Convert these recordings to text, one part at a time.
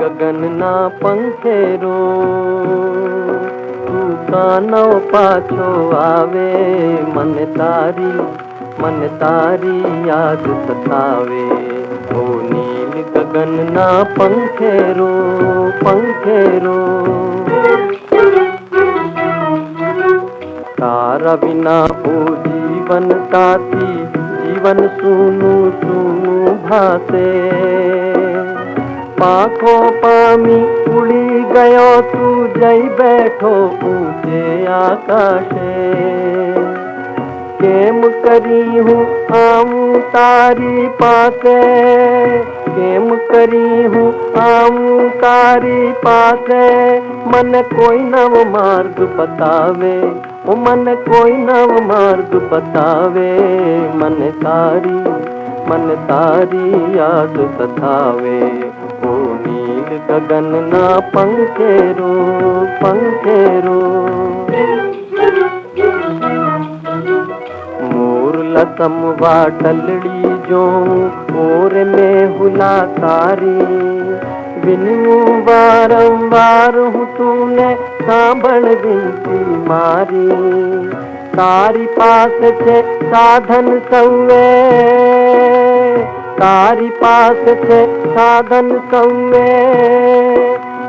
ગગનના પંખેરો તું કાનવ પાછો આવે મને તારી મને તારી યાદ સતાવે ઓ નીલ ગગનના પંખેરો પંખેરો તારા વિના ઓ જીવન સાથી જીવન સૂનું સૂનું ભાસે પાંખો પામી ઉડી ગયો તું જઈ બેઠો ઊંચે આકાશે કેમ કરી હું આવું તારી પાસે કેમ કરી હું આવું તારી પાસે મને કોઈ નવ માર્ગ બતાવે ઓ મને કોઈ નવ માર્ગ બતાવે મને તારી મને તારી યાદ સતાવે ઓ નીલ ગગનના પંખેરો પંખેરો મોરલતમ વાટલડી જો ઓર મે હુલા તારી વિનવું વારંવાર હું તુને સાંભળ વિનતી મારી તારી પાસે છે સાધન સૌએ તારી પાસે છે સાધન સૌએ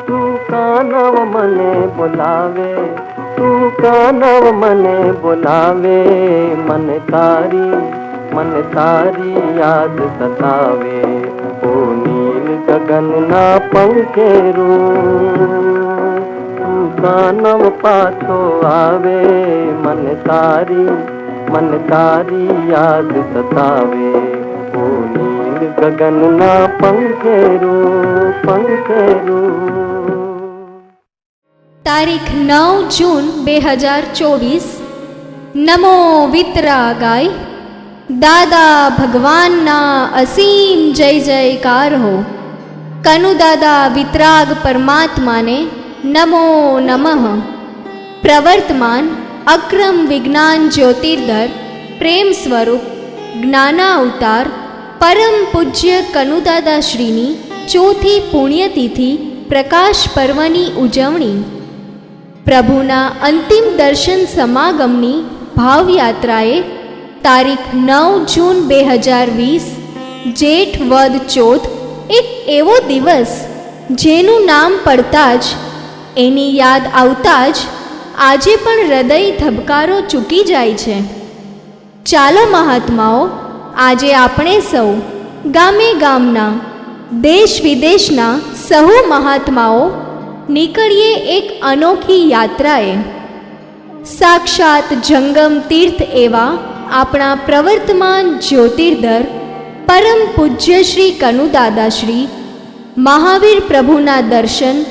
તું કાનવ મને બોલાવે તું કાનવ મને બોલાવે મને તારી મને તારી યાદ સતાવે ઓ નીલ ગગનના પંખેરો તું કાનવ પાછો આવે મને તારી મને તારી યાદ સતાવે ઓ નીલ ગગનના પંખેરો પંખેરો. તારીખ નવ જૂન બે હજાર ચોવીસ. નમો વિતરાગાય. દાદા ભગવાનના અસીમ જય જયકાર હો. કનુદાદા વિતરાગ પરમાત્માને નમો નમઃ. પ્રવર્તમાન અક્રમ વિજ્ઞાન જ્યોતિર્દર, પ્રેમ સ્વરૂપ, જ્ઞાનાવતાર પરમ પૂજ્ય કનુદાદાશ્રીની ચોથી પુણ્યતિથિ પ્રકાશ પર્વની ઉજવણી. પ્રભુના અંતિમ દર્શન સમાગમની ભાવયાત્રાએ તારીખ નવ જૂન બે હજાર વીસ, જેઠ વદ ચોથ, એક એવો દિવસ જેનું નામ પડતા જ, એની યાદ આવતા જ, આજે પણ હૃદય ધબકારો ચૂકી જાય છે. ચાલો મહાત્માઓ આજે આપણે સૌ ગામે ગામના, દેશ વિદેશના સહુ મહાત્માઓ નીકળીએ એક અનોખી યાત્રાએ. સાક્ષાત જંગમ તીર્થ એવા આપણા પ્રવર્તમાન જ્યોતિર્ધર પરમ પૂજ્ય શ્રી કનુદાદાશ્રી, મહાવીર પ્રભુના દર્શન,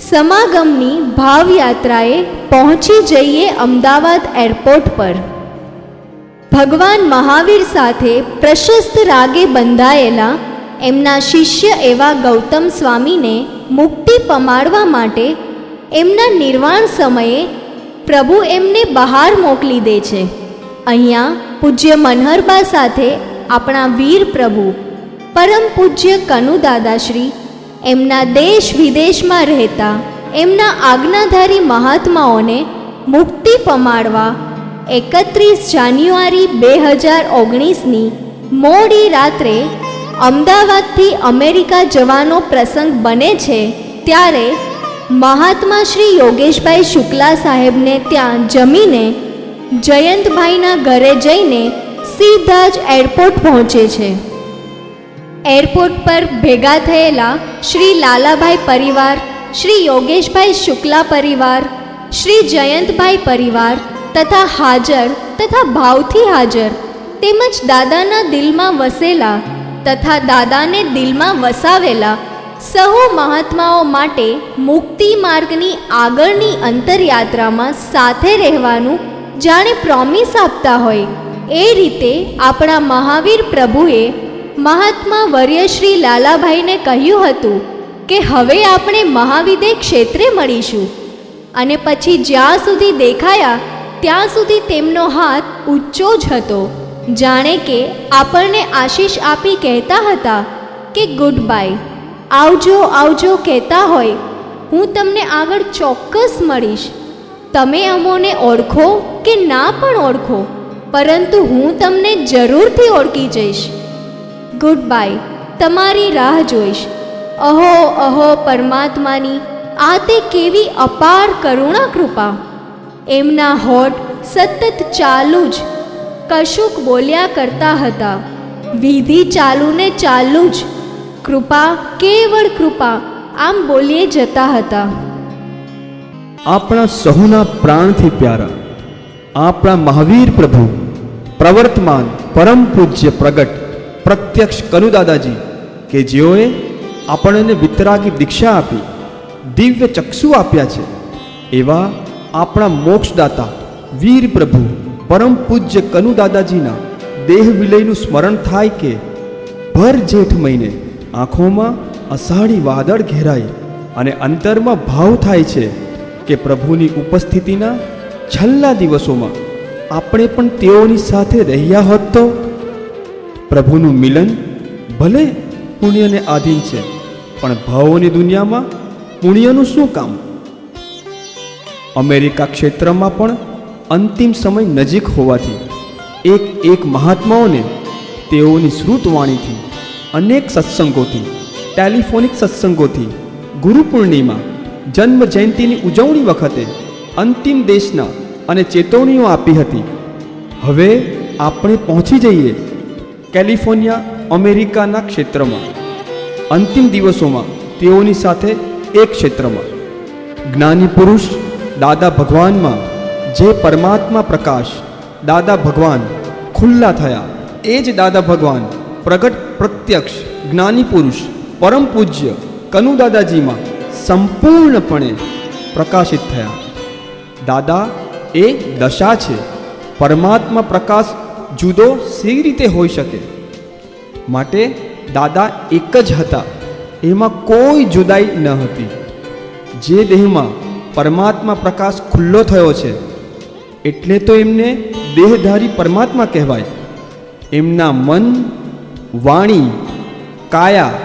સમાગમની ભાવયાત્રાએ પહોંચી જઈએ અમદાવાદ એરપોર્ટ પર. ભગવાન મહાવીર સાથે પ્રશસ્ત રાગે બંધાયેલા એમના શિષ્ય એવા ગૌતમ સ્વામીને મુક્તિ પમાડવા માટે એમના નિર્વાણ સમયે પ્રભુ એમને બહાર મોકલી દે છે. અહીંયા પૂજ્ય મનહરબા સાથે આપણા વીર પ્રભુ, પરમ પૂજ્ય કનુ દાદાશ્રી એમના દેશ વિદેશમાં રહેતા એમના આજ્ઞાધારી મહાત્માઓને મુક્તિ પમાડવા એકત્રીસ જાન્યુઆરી બે હજાર ઓગણીસની મોડી રાત્રે અમદાવાદથી અમેરિકા જવાનો પ્રસંગ બને છે ત્યારે મહાત્મા શ્રી યોગેશભાઈ શુક્લા સાહેબને ત્યાં જમીને જયંતભાઈના ઘરે જઈને સીધા જ એરપોર્ટ પહોંચે છે. એરપોર્ટ પર ભેગા થયેલા શ્રી લાલાભાઈ પરિવાર, શ્રી યોગેશભાઈ શુક્લા પરિવાર, શ્રી જયંતભાઈ પરિવાર તથા હાજર, તથા ભાવથી હાજર, તેમજ દાદાના દિલમાં વસેલા, તથા દાદાને દિલમાં વસાવેલા, સહુ મહાત્માઓ માટે મુક્તિ માર્ગની આગળની અંતરયાત્રામાં સાથે રહેવાનું જાણે પ્રોમિસ આપતા હોય. એ રીતે આપણા મહાવીર પ્રભુએ મહાત્મા વર્યશ્રી લાલાભાઈને કહ્યું હતું કે હવે આપણે મહાવિદે ક્ષેત્રે મળીશું. અને પછી જ્યાં સુધી દેખાયા ત્યાં સુધી તેમનો હાથ ઊંચો જ હતો. જાણે કે આપણને આશીષ આપી કહેતા હતા કે ગુડ બાય આવજો આવજો કહેતા હોય. હું તમને આગળ ચોક્કસ મળીશ. તમે અમોને ઓળખો કે ના પણ ઓળખો, પરંતુ હું તમને જરૂરથી ઓળખી જઈશ. ગુડ બાય તમારી રાહ જોઈશ. અહો અહો, પરમાત્માની, આ તે કેવી અપાર કરુણા કૃપા એમના હોઠ સતત ચાલુ જ. કશુંક બોલ્યા કરતા હતા. વિધિ ચાલુ ને ચાલુ જ. કૃપા, કેવળ કૃપા, આમ બોલીએ જતા હતા. આપણા સહુના પ્રાણથી પ્યારા. આપણા મહાવીર પ્રભુ, પ્રવર્તમાન, પરમ પૂજ્ય, પ્રગટ, પ્રત્યક્ષ કનુદાદાજી, કે જેઓએ આપણને વિતરાગી દીક્ષા આપી, દિવ્ય ચક્ષુ આપ્યા છે. એવા આપણા મોક્ષદાતા, વીર પ્રભુ, પરમ પૂજ્ય કનુદાદાજીના દેહ વિલયનું સ્મરણ થાય કે ભર જેઠ મહિને આંખોમાં અષાઢી વાદળ ઘેરાય અને અંતરમાં ભાવ થાય છે કે પ્રભુની ઉપસ્થિતિના છેલ્લા દિવસોમાં આપણે પણ તેઓની સાથે રહ્યા હોત તો પ્રભુનું મિલન ભલે પુણ્યને આધીન છે, પણ ભાવોની દુનિયામાં પુણ્યનું શું કામ? અમેરિકા ક્ષેત્રમાં પણ અંતિમ સમય નજીક હોવાથી એક એક મહાત્માઓને તેઓની શ્રુતવાણીથી, અનેક સત્સંગોથી, ટેલિફોનિક સત્સંગોથી, ગુરુ પૂર્ણિમા, જન્મ જયંતિની ઉજવણી વખતે અંતિમ દેશના અને ચેતવણીઓ આપી હતી. હવે આપણે પહોંચી જઈએ કેલિફોર્નિયા, અમેરિકાના ક્ષેત્રમાં. અંતિમ દિવસોમાં તેઓની સાથે એક ક્ષેત્રમાં. જ્ઞાની પુરુષ દાદા ભગવાનમાં જે પરમાત્મા પ્રકાશ, દાદા ભગવાન ખુલ્લા થયા. એ જ દાદા ભગવાન પ્રગટ પ્રત્યક્ષ જ્ઞાની પુરુષ, પરમ પૂજ્ય કનુ દાદાજીમાં સંપૂર્ણપણે પ્રકાશિત થયા. દાદા, એ દશા છે. પરમાત્મા પ્રકાશ જુદો સી રીતે હોઈ શકે? માટે દાદા એક જ હતા. એમાં કોઈ જુદાઈ ન હતી. જે દેહમાં પરમાત્મા પ્રકાશ ખુલ્લો થયો છે, એટલે તો એમને દેહધારી પરમાત્મા કહેવાય. એમના મન, વાણી, કાયા,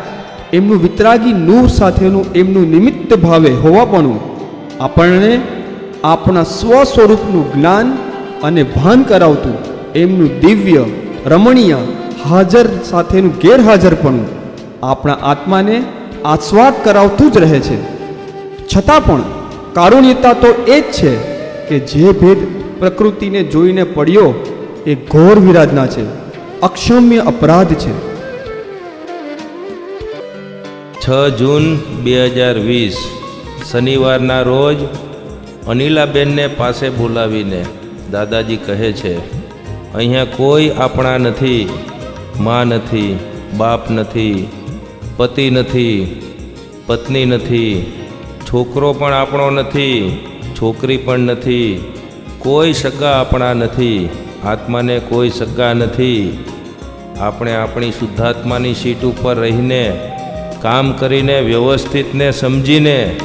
એમનું વિતરાગી નૂર સાથેનું એમનું નિમિત્ત ભાવે હોવાપણું આપણને આપણા સ્વ સ્વરૂપનું જ્ઞાન અને ભાન કરાવતું એમનું દિવ્ય, રમણીય, હાજર સાથેનું ગેરહાજરપણું આપણા આત્માને આસ્વાદ કરાવતું જ રહે છે. છતાં પણ કારુણ્યતા તો એ જ છે કે જે ભેદ પ્રકૃતિને જોઈને પડ્યો એ ઘોર વિરાધના છે. અક્ષમ્ય અપરાધ છે. છ જૂન બે હજાર વીસ, શનિવારના રોજ અનિલાબેનને પાસે બોલાવીને દાદાજી કહે છે, અહીંયા કોઈ આપણા નથી, માં નથી, બાપ નથી, પતિ નથી, પત્ની નથી છોકરો પણ આપણો નથી, છોકરી પણ નથી, કોઈ સગા આપણા નથી, આત્માને કોઈ સગા નથી. આપણે આપણી શુદ્ધાત્માની સીટ ઉપર રહીને, કામ કરીને, વ્યવસ્થિતને સમજીને,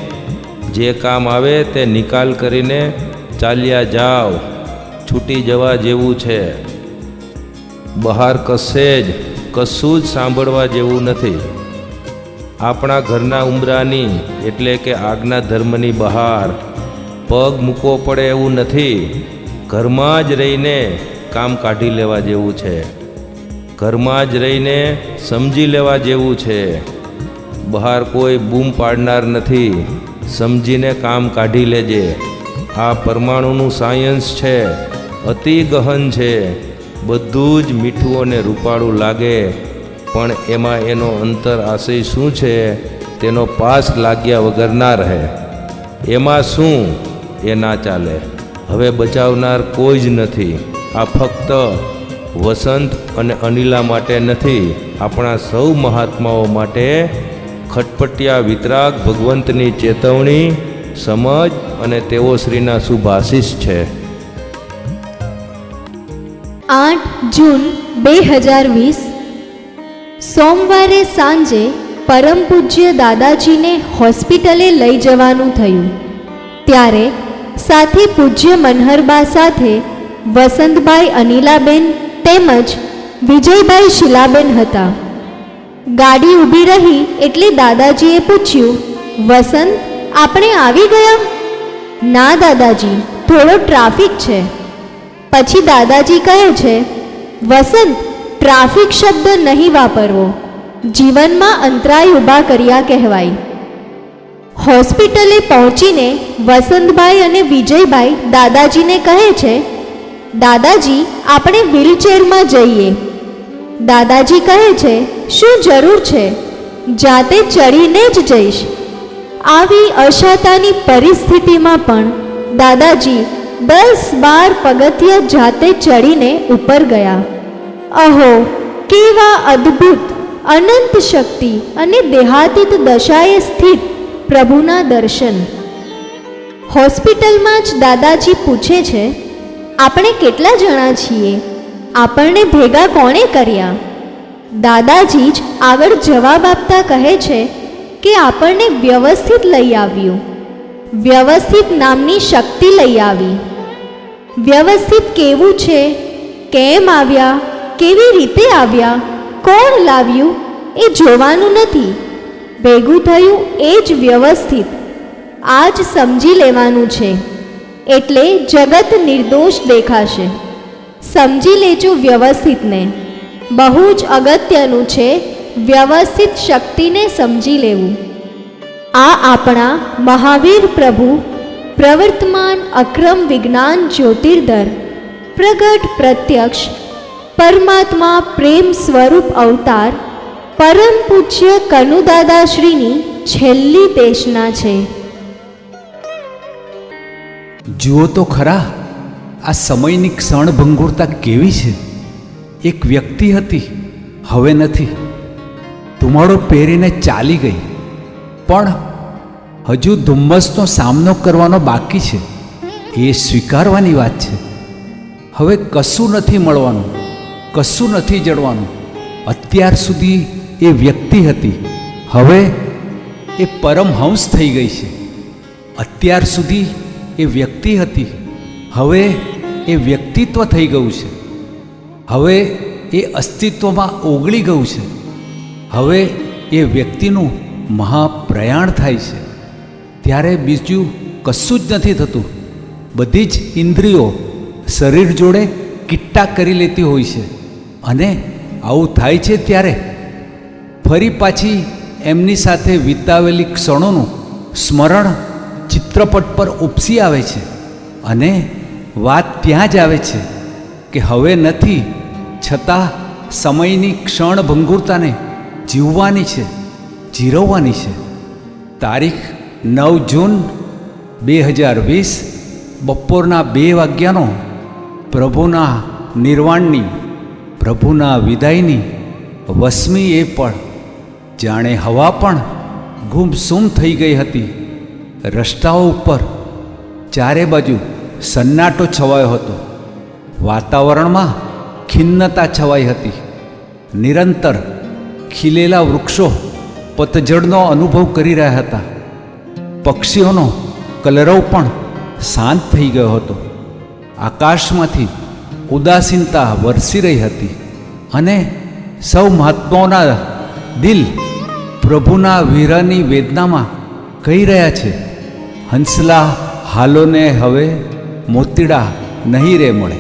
જે કામ આવે તે નિકાલ કરીને ચાલ્યા જાઓ, છૂટી જવા જેવું છે. બહાર કશે જ, કશું જ સાંભળવા જેવું નથી. આપણા ઘરના ઉંબરાની એટલે કે આજ્ઞા ધર્મની બહાર પગ મૂકવો પડે એવું નથી. ઘરમાં જ રહીને કામ કાઢી લેવા જેવું છે. ઘરમાં જ રહીને સમજી લેવા જેવું છે. બહાર કોઈ બૂમ પાડનાર નથી. સમજીને કામ કાઢી લેજે. આ પરમાણુનું સાયન્સ છે. અતિ ગહન છે. બધું જ મીઠું અને રૂપાળું લાગે. પણ એમાં એનો અંતર આશય શું છે તેનો પાસ લાગ્યા વગર ના રહે. એમાં શું? એ ના ચાલે. હવે બચાવનાર કોઈ જ નથી. આ ફક્ત વસંત અને અનિલા માટે નથી, આપણા સૌ મહાત્માઓ માટે ખટપટિયા વિતરાગ ભગવંતની ચેતવણી, સમજ અને તેઓ શ્રીના શુભાશીષ છે. આઠ જૂન બે હજાર વીસ સોમવારે સાંજે પરમ પૂજ્ય દાદાજીને હોસ્પિટલે લઈ જવાનું થયું. ત્યારે સાથે પૂજ્ય મનહરબા સાથે વસંતભાઈ અનિલાબેન તેમજ વિજયભાઈ શિલાબેન હતા. ગાડી ઊભી રહી એટલે દાદાજીએ પૂછ્યું, વસંત, આપણે આવી ગયા? ના દાદાજી, થોડો ટ્રાફિક છે. પછી દાદાજી કહે છે, વસંત ટ્રાફિક શબ્દ નહીં વાપરવો. જીવનમાં અંતરાય ઊભા કર્યા કહેવાય. હોસ્પિટલે પહોંચીને વસંતભાઈ અને વિજયભાઈ દાદાજીને કહે છે, દાદાજી, આપણે વ્હીલચેરમાં જઈએ. દાદાજી કહે છે, શું જરૂર છે? જાતે ચડીને જ જઈશ. આવી અશાતાની પરિસ્થિતિમાં પણ દાદાજી દસ બાર પગથિયા જાતે ચડીને ઉપર ગયા. અહો કેવા અદ્ભુત અનંત શક્તિ અને દેહાતીત દશાએ સ્થિત પ્રભુના દર્શન હોસ્પિટલમાં જ દાદાજી પૂછે છે આપણે કેટલા જણા છીએ આપણને ભેગા કોણે કર્યા દાદાજી જ આગળ જવાબ આપતા કહે છે કે આપણને વ્યવસ્થિત લઈ આવ્યું વ્યવસ્થિત નામની શક્તિ લઈ આવી વ્યવસ્થિત કેવું છે કેમ આવ્યા કેવી રીતે આવ્યા? કોણ લાવ્યું? એ જોવાનું નથી. ભેગું થયું એ જ વ્યવસ્થિત. આ જ સમજી લેવાનું છે. એટલે જગત નિર્દોષ દેખાશે. સમજી લેજો વ્યવસ્થિતને. બહુ જ અગત્યનું છે વ્યવસ્થિત શક્તિને સમજી લેવું. આ આપણા મહાવીર પ્રભુ, પ્રવર્તમાન અક્રમ વિજ્ઞાન જ્યોતિર્ધર, પ્રગટ પ્રત્યક્ષ પરમાત્મા પ્રેમ સ્વરૂપ અવતાર પરમ પૂજ્ય કનુદાદાશ્રીની છેલ્લી દેશના છે. જુઓ તો ખરા, આ સમયની ક્ષણભંગુરતા કેવી છે. એક વ્યક્તિ હતી, હવે નથી. ધુમાડો પહેરીને ચાલી ગઈ. પણ હજુ ધુમ્મસનો સામનો કરવાનો બાકી છે. એ સ્વીકારવાની વાત છે. હવે કશું નથી મળવાનું. કશું નથી જડવાનું. અત્યાર સુધી એ વ્યક્તિ હતી. હવે એ પરમહંસ થઈ ગઈ છે. અત્યાર સુધી એ વ્યક્તિ હતી. હવે એ વ્યક્તિત્વ થઈ ગયું છે. હવે એ અસ્તિત્વમાં ઓગળી ગયું છે. હવે એ વ્યક્તિનું મહાપ્રયાણ થાય છે. ત્યારે બીજું કશું જ નથી થતું. બધી જ ઇન્દ્રિયો શરીર જોડે કિટ્ટા કરી લેતી હોય છે. અને આવું થાય છે ત્યારે ફરી પાછી એમની સાથે વિતાવેલી ક્ષણોનું સ્મરણ ચિત્રપટ પર ઉપસી આવે છે અને વાત ત્યાં જ આવે છે કે હવે નથી, છતાં સમયની ક્ષણભંગુરતાને જીવવાની છે, જીરવવાની છે. તારીખ નવ જૂન બે હજાર વીસ, બપોરના બે વાગ્યાનો પ્રભુના નિર્વાણની પ્રભુના વિદાયની વસમી એ પણ, જાણે હવા પણ ગુમસુમ થઈ ગઈ હતી. રસ્તાઓ ઉપર ચારે બાજુ સન્નાટો છવાયો હતો. વાતાવરણમાં ખિન્નતા છવાઈ હતી. નિરંતર ખીલેલા વૃક્ષો પતઝડનો અનુભવ કરી રહ્યા હતા. પક્ષીઓનો કલરવ પણ શાંત થઈ ગયો હતો. આકાશમાંથી ઉદાસીનતા વરસી રહી હતી અને સૌ મહાત્માઓના દિલ પ્રભુના વીરાની વેદનામાં કહી રહ્યા છે, હંસલા હાલોને હવે મોતીડા નહીં રે મળે.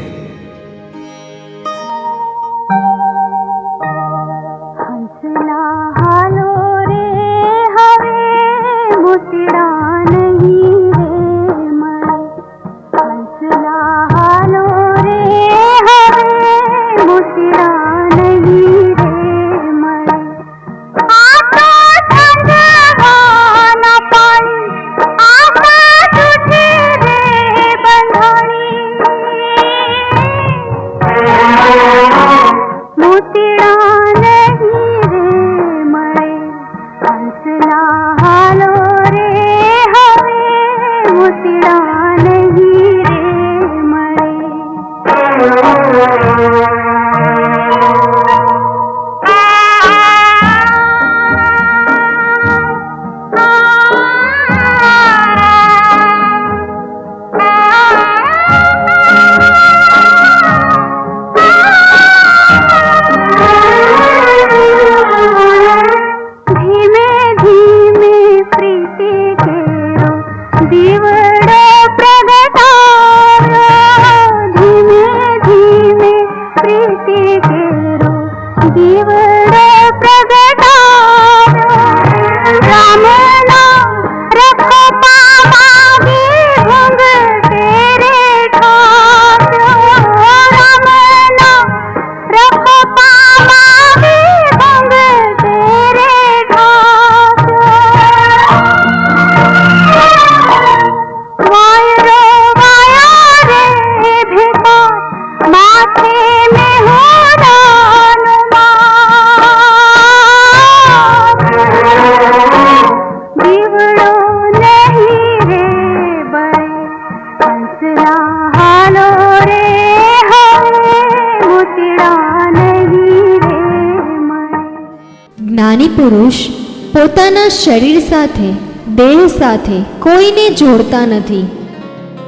જ્ઞાની પુરુષ પોતાના શરીર સાથે, દેહ સાથે કોઈને જોડતા નથી.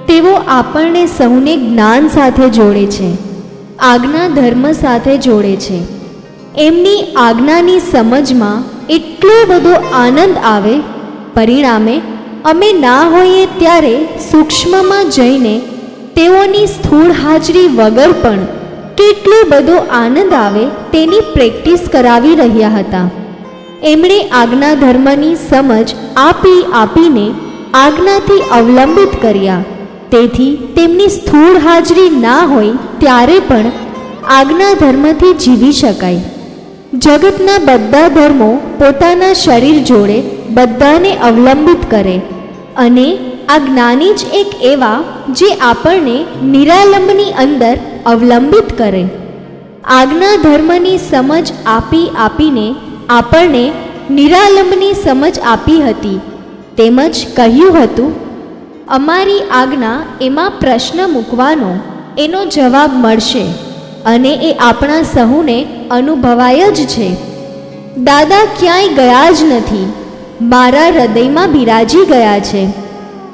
તેઓ આપણને સૌને જ્ઞાન સાથે જોડે છે. આજ્ઞા ધર્મ સાથે જોડે છે. એમની આજ્ઞાની સમજમાં એટલો બધો આનંદ આવે, પરિણામે અમે ના હોઈએ ત્યારે સૂક્ષ્મમાં જઈને તેઓની સ્થૂળ હાજરી વગર પણ કેટલો બધો આનંદ આવે તેની પ્રેક્ટિસ કરાવી રહ્યા હતા. એમણે આજ્ઞા ધર્મની સમજ આપી આપીને આજ્ઞાથી અવલંબિત કર્યા. તેથી તેમની સ્થૂળ હાજરી ના હોય ત્યારે પણ આજ્ઞા ધર્મથી જીવી શકાય. જગતના બધા ધર્મો પોતાના શરીર જોડે બધાને અવલંબિત કરે અને આ જ્ઞાની જ એક એવા જે આપણને નિરાલંબની અંદર અવલંબિત કરે. આજ્ઞા ધર્મની સમજ આપી આપીને આપણને નિરાલંબની સમજ આપી હતી. તેમજ કહ્યું હતું અમારી આજ્ઞા એમાં પ્રશ્ન મૂકવાનો, એનો જવાબ મળશે અને એ આપણા સહુને અનુભવાય જ છે. દાદા ક્યાંય ગયા જ નથી, મારા હૃદયમાં બિરાજી ગયા છે.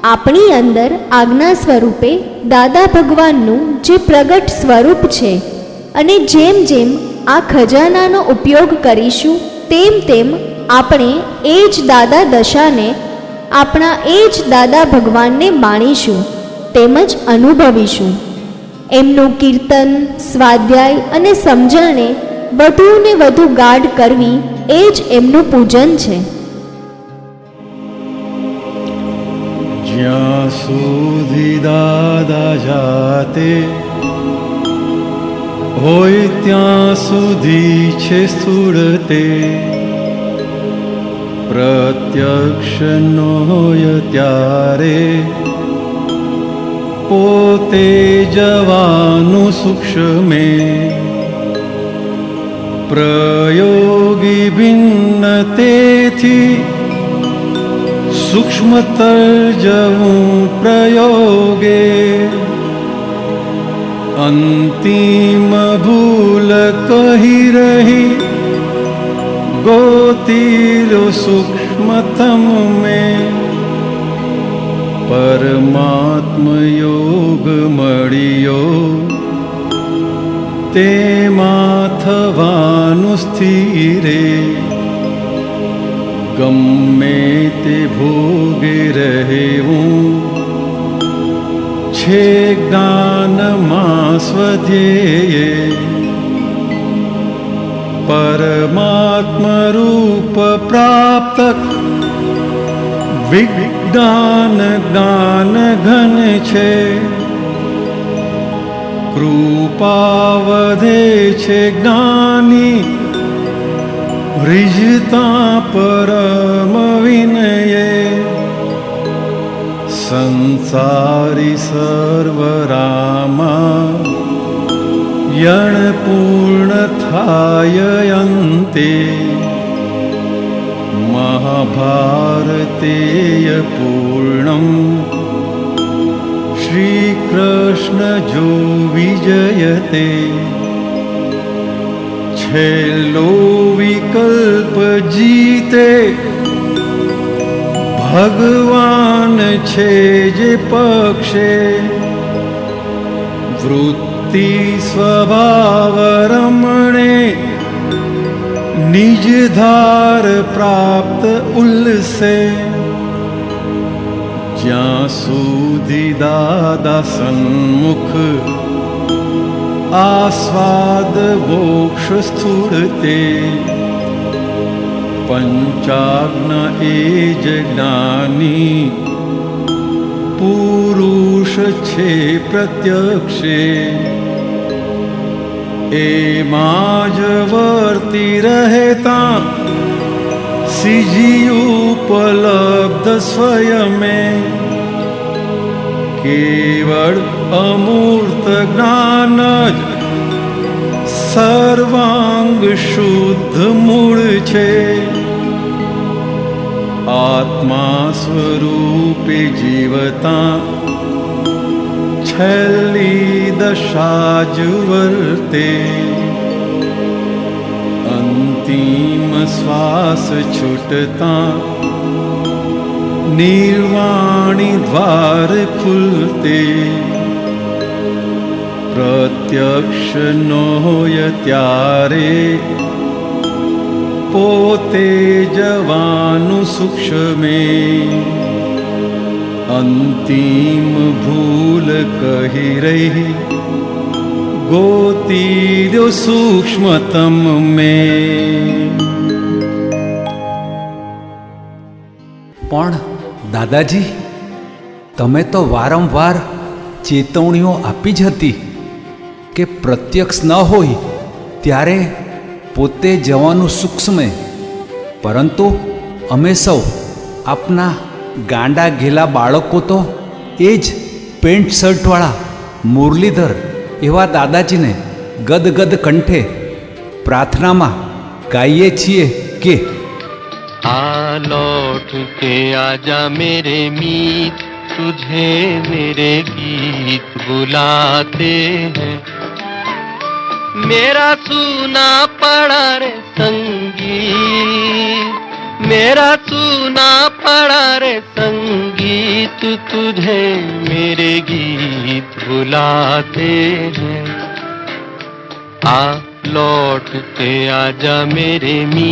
આપણી અંદર આજ્ઞા સ્વરૂપે દાદા ભગવાનનું જે પ્રગટ સ્વરૂપ છે અને જેમ જેમ આ ખજાનાનો ઉપયોગ કરીશું, તેમ તેમ આપણે એ જ દાદા દશાને આપણા એ જ દાદા ભગવાનને માણીશું તેમજ અનુભવીશું. એમનું કીર્તન, સ્વાધ્યાય અને સમજણને વધુ ને વધુ ગાઢ કરવી એ જ એમનું પૂજન છે. જ્યાં સુધી દાદા જાતે હોય ત્યાં સુધી છે સ્થૂળતે પ્રત્યક્ષ ન હોય ત્યારે પોતે જવાનું સૂક્ષ્મે પ્રયોગી ભિન્ન તેથી સૂક્ષ્મતર જવું પ્રયોગે અંતિમ ભૂલ કહી રહી સૂક્ષ્મતમ મેં પરમાત્મ યોગ મળ્યો તેમાં થવાનું સ્થિરે ગમે તે ભોગે રહેવું છે જ્ઞાનમાં સ્વધ્યેય પરમાત્મ રૂપ પ્રાપ્ત. વિજ્ઞાન જ્ઞાન ઘન છે. કૃપા વધે છે જ્ઞાની. રિજતા પરમ વિનયે. સંસારી સર્વરામા. यणपूर्णथाययन्ते महाभारतेयपूर्णम्। श्रीकृष्णजो विजयते छे लो विकल्प जीते भगवान् छे जे पक्षे। वृत् વૃત્તિ સ્વભાવ રમણે નિજ ધાર પ્રાપ્ત ઉલ્સે. જ્યાં સુધી દાદા સન્મુખ સ્થૂળ તે. પંચાગ્ન એ જ જ્ઞાની પુરુષ છે પ્રત્યક્ષે એમાં જ વર્તી રહેતા સીજી ઉપલબ્ધ સ્વયમે કેવળ અમૂર્ત જ્ઞાન જ સર્વાંગ શુદ્ધ મૂળ છે આત્મા સ્વરૂપે જીવતા છેલ્લી દશા જ વર્તે અંતિમ શ્વાસ છૂટતા નિર્વાણી દ્વાર ખુલતે પ્રત્યક્ષ નો ત્યારે પોતે જવાનું સૂક્ષ્મે. અંતિમ ભૂલ કહી રહી. ગોતી દો સૂક્ષ્મતમ મેં. પણ દાદાજી, તમે તો વારંવાર ચેતવણીઓ આપી જ હતી કે પ્રત્યક્ષ ન હોય, ત્યારે પોતે જવાનું સૂક્ષ્મે પરંતુ અમે સૌ આપના ગાંડા ઘેલા બાળકો તો એ જ પેન્ટ શર્ટવાળા મુરલીધર એવા દાદાજીને ગદગદ કંઠે પ્રાર્થનામાં ગાઈએ છીએ કે आ लौट के आजा मेरे मीत तुझे मेरे गीत बुलाते हैं मेरा सुना पड़ा रे संगीत मेरा सुना पड़ा रे संगीत तुझे मेरे गीत बुलाते हैं। आ लौट के आजा मेरे मी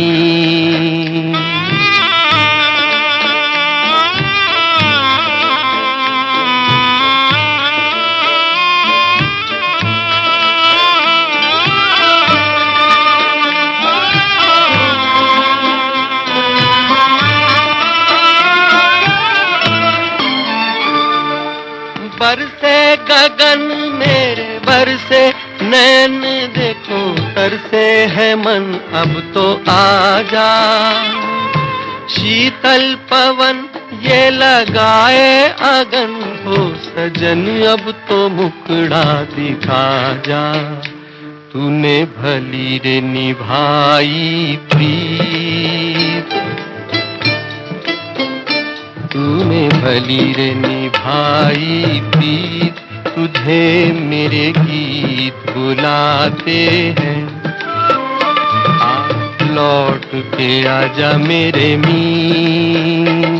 तरसे है मन, अब तो आजा। शीतल पवन, ये लगाए अगन हो सजन, अब तो मुकड़ा दिखा जा। तूने भली रे निभाई प्रीत। तूने भली रे निभाई प्रीत। तुझे मेरे गीत बुलाते हैं। आ लौट के आजा मेरे मी